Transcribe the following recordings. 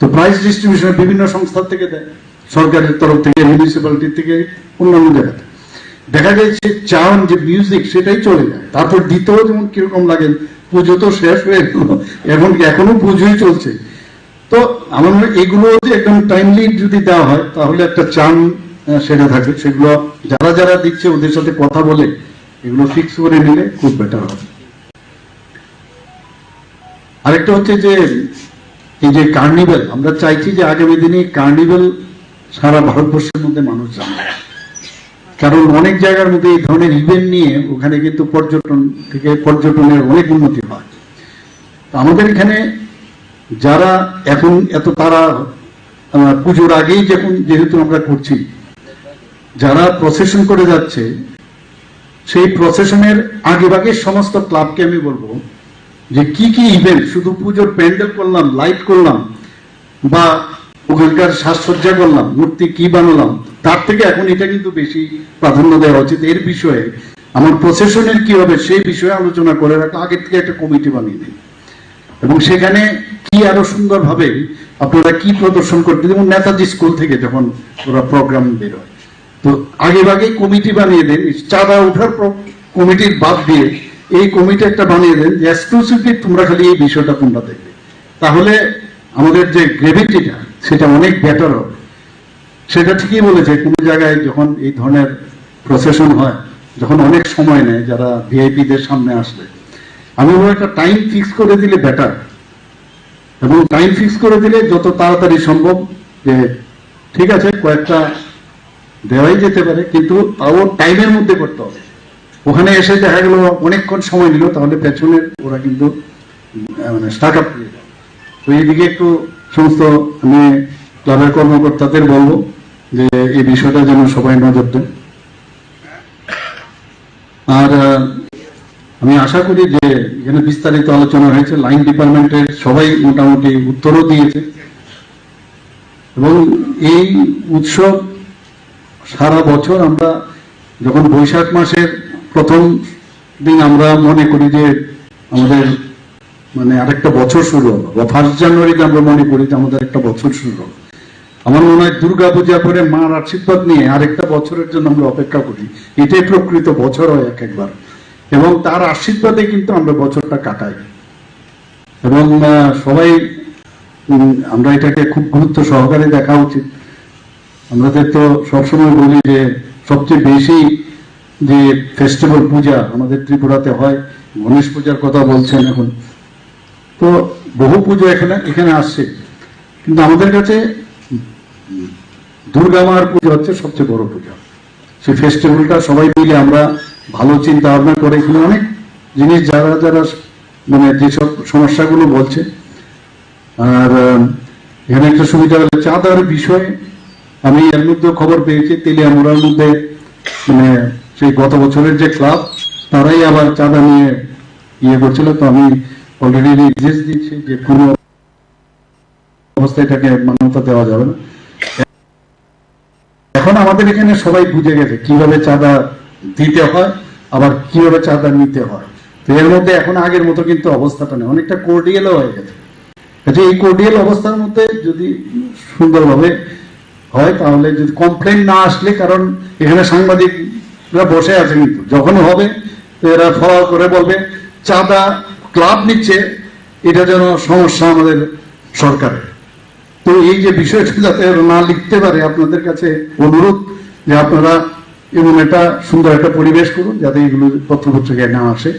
তো prize distribution বিভিন্ন সংস্থা থেকে দেয়, সরকারের তরফ থেকে মিউনিসিপ্যালিটি থেকে, অন্যান্য জায়গা থেকে। দেখা যাচ্ছে চান যে মিউজিক সেটাই চলে যায়। তারপর দ্বিতীয় যেমন কীরকম লাগে, পুজো তো শেষ হয়ে গেল, এখন এখনও পুজোই চলছে? তো আমার মনে এগুলো যে একদম টাইমলি যদি দেওয়া হয়, তাহলে একটা চান সেটা থাকবে। সেগুলো যারা যারা দিচ্ছে, ওদের সাথে কথা বলে এগুলো ফিক্স করে নিলে খুব বেটার হবে। আরেকটা হচ্ছে যে এই যে কার্নিভেল আমরা চাইছি যে আগামী দিনে কার্নিভেল সারা ভারতবর্ষের মধ্যে মানুষ জানবে কারণ অনেক জায়গার মধ্যে এই ধরনের ইভেন্ট নিয়ে ওখানে কিন্তু পর্যটন থেকে পর্যটনের অনেক উন্নতি হয়। আমাদের এখানে যারা এখন এত তারা পুজোর আগেই যখন যেহেতু আমরা করছি, যারা প্রসেশন করে যাচ্ছে, সেই প্রসেশনের আগে ভাগে সমস্ত ক্লাবকে আমি বলব যে কি কি ইভেন্ট শুধু পুজোর প্যান্ডেল করলাম লাইট করলাম, বা ওখানকার সাজসজ্জা করলাম, মূর্তি কি বানালাম, তার থেকে এখন এটা কিন্তু বেশি প্রাধান্য দেওয়া উচিত। এর বিষয়ে আমার প্রসেশনের কি হবে, সেই বিষয়ে আলোচনা করে রাখা, আগের থেকে একটা কমিটি বানিয়ে দিন এবং সেখানে কি আরও সুন্দরভাবে আপনারা কি প্রদর্শন করতে, যেমন নেতাজি স্কুল থেকে যখন ওরা প্রোগ্রাম বেরোয় তো আগে ভাগে কমিটি বানিয়ে দেন, চাঁদা ওঠার কমিটির বাদ দিয়ে এই কমিটি একটা বানিয়ে দেন, যে এক্সক্লুসিভলি তোমরা খালি এই বিষয়টা তোমরা দেখবে। তাহলে আমাদের যে গ্রেভিটিটা সেটা অনেক বেটার হবে। সেটা ঠিকই বলেছে, কোনো জায়গায় যখন এই ধরনের প্রসেশন হয়, যখন অনেক সময় নেয় যারা ভিআইপিদের সামনে আসলে। আমি বলব একটা টাইম ফিক্স করে দিলে বেটার এবং টাইম ফিক্স করে দিলে যত তাড়াতাড়ি সম্ভব যে ঠিক আছে, কয়েকটা দেওয়াই যেতে পারে, কিন্তু তাও টাইমের মধ্যে করতে হবে। ওখানে এসে দেখা গেল অনেকক্ষণ সময় নিল, তাহলে পেছনের ওরা কিন্তু মানে স্টার্ট আপ তো এইদিকে একটু সমস্ত আমি ক্লাবের কর্মকর্তাদের বলব যে এই বিষয়টা যেন সবাই নজর দেন আর আমি আশা করি যে এখানে বিস্তারিত আলোচনা হয়েছে লাইন ডিপার্টমেন্টের সবাই মোটামুটি উত্তরও দিয়েছে। এবং এই উৎসব সারা বছর আমরা যখন বৈশাখ মাসের প্রথম দিন আমরা মনে করি যে আমাদের মানে আরেকটা বছর শুরু হলো বা ফার্স্ট জানুয়ারিতে আমরা মনে করি যে আমাদের একটা বছর শুরু হলো আমার মনে হয় দুর্গা পূজা পরে মার আশীর্বাদ নিয়ে আরেকটা বছরের জন্য আমরা অপেক্ষা করি। এটাই প্রকৃত বছর হয় এক একবার। এবং তার আশীর্বাদে কিন্তু আমরা বছরটা কাটাই। এবং সবাই আমরা এটাকে খুব গুরুত্ব সহকারে দেখা উচিত। আমাদের তো সবসময় বলি যে সবচেয়ে বেশি যে ফেস্টিভ্যাল পূজা আমাদের ত্রিপুরাতে হয়, গণেশ পূজার কথা বলছেন এখন। তো বহু পুজো এখানে এখানে আসছে। কিন্তু আমাদের কাছে দুর্গা মার পুজো হচ্ছে সবচেয়ে বড় পূজা। সেই ফেস্টিভ্যালটা সবাই মিলে আমরা ভালো চিন্তা ভাবনা করে এখানে অনেক জিনিস যারা যারা মানে যেসব সমস্যাগুলো বলছে। আর এখানে একটা সুবিধা হলো চাঁদার বিষয়ে আমি এর মধ্যে খবর পেয়েছি, তেলিয়ামুড়ার মধ্যে মানে সেই গত বছরের যে ক্লাব, তারাই আবার চাঁদা নিয়ে ইয়ে করছিল। তো আমি অলরেডি নির্দেশ দিচ্ছি যে কোনো অবস্থায় এটাকে মান্যতা দেওয়া যাবে না। এখন আমাদের এখানে সবাই বুঝে গেছে কীভাবে চাঁদা দিতে হয়, আবার কীভাবে চাঁদা নিতে হয়। তো এর মধ্যে এখন আগের মতো কিন্তু অবস্থাটা নেই। অনেকটা কোর্ডিয়ালও হয়ে গেছে। কাজে এই কোর্ডিয়াল অবস্থার মধ্যে যদি সুন্দরভাবে হয়, তাহলে যদি কমপ্লেন না আসলে, কারণ এখানে সাংবাদিকরা বসে আছে কিন্তু যখন হবে এরা ফলো করে বলবে, চাঁদা ক্লাব নিচ্ছে, এটা যেন সমস্যা আমাদের সরকারের। তো এই যে বিষয়টা যাতে না লিখতে পারে, আপনাদের কাছে অনুরোধ যে আপনারা এমন একটা সুন্দর একটা পরিবেশ করুন, যাতে এগুলো পত্রপত্রিকায় না আসে।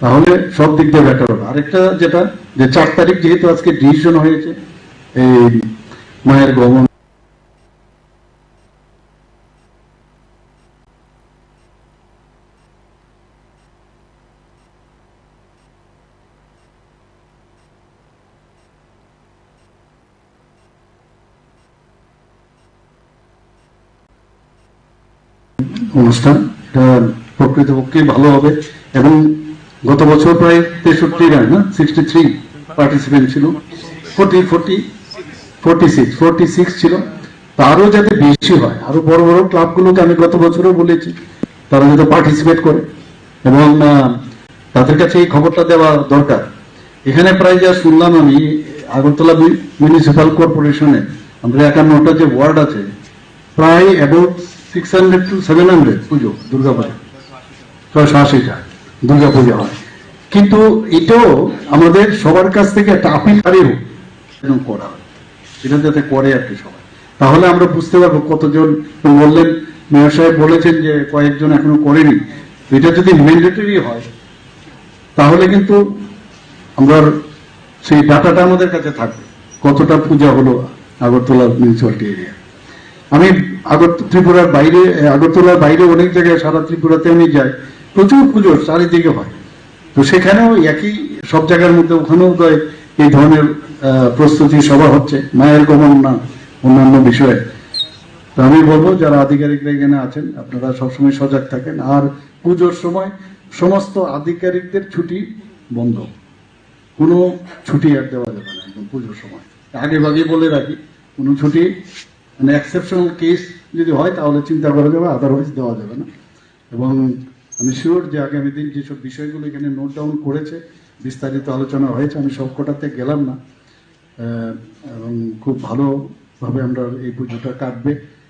তাহলে সব দিক দিয়ে বেটার হবে। আরেকটা যেটা, যে চার তারিখ যেহেতু আজকে ডিসিশন হয়েছে, এই মায়ের গমন অনুষ্ঠান। এটা প্রকৃতপক্ষে ভালো হবে এবং গত বছর প্রায় তেষট্টি রান না সিক্সটি থ্রি পার্টিসিপেন্ট ছিল। Forty forty forty six forty six ছিল। তারও যাতে বেশি হয়, আরও বড় বড় ক্লাবগুলোকে আমি গত বছরও বলেছি, তারা যাতে পার্টিসিপেট করে। এবং তাদের কাছে এই খবরটা দেওয়া দরকার। এখানে প্রায় যা শুনলাম আমি, আগরতলা মিউনিসিপাল কর্পোরেশনে, আমরা একান্নটা যে ওয়ার্ড আছে, প্রায় about six hundred to seven hundred puja Durga Puja ছয়শো আশিটা দুর্গাপুজো হয়। কিন্তু এটাও আমাদের সবার কাছ থেকে একটা আপিল যেন করা হয়। এটা যাতে করে আর কি সবাই। তাহলে আমরা বুঝতে পারব কতজন বললেন, মেয়র সাহেব বলেছেন যে কয়েকজন এখনও করেনি। এটা যদি ম্যান্ডেটরি হয়, তাহলে কিন্তু আমরা সেই ডাটাটা আমাদের কাছে থাকবে। কতটা পূজা হলো আগরতলা মিউনিসিপালিটি এরিয়া আমি আগর ত্রিপুরার বাইরে আগরতলার বাইরে অনেক জায়গায় সারা ত্রিপুরাতে আমি যাই। প্রচুর পুজো চারিদিকে হয়। তো সেখানেও একই, সব জায়গার মধ্যে ওখানেও তো এই ধরনের প্রস্তুতি সভা হচ্ছে। মায়ের গমন না অন্যান্য বিষয়ে। তো আমি বলব, যারা আধিকারিকরা এখানে আছেন, আপনারা সবসময় সজাগ থাকেন। আর পুজোর সময় সমস্ত আধিকারিকদের ছুটি বন্ধ। কোনো ছুটি আর দেওয়া যাবে না একদম পুজোর সময়। আগে ভাগে বলে রাখি, কোনো ছুটি মানে এক্সেপশনাল কেস যদি হয়, তাহলে চিন্তা করা যাবে আদারওয়াইজ দেওয়া যাবে না। এবং আমি শিওর যে আগামী দিন যেসব বিষয়গুলো এখানে নোট ডাউন করেছে, বিস্তারিত আলোচনা হয়েছে, আমি সব কটাতে গেলাম না। এবং খুব ভালোভাবে আমরা এই পুজোটা কাটবে।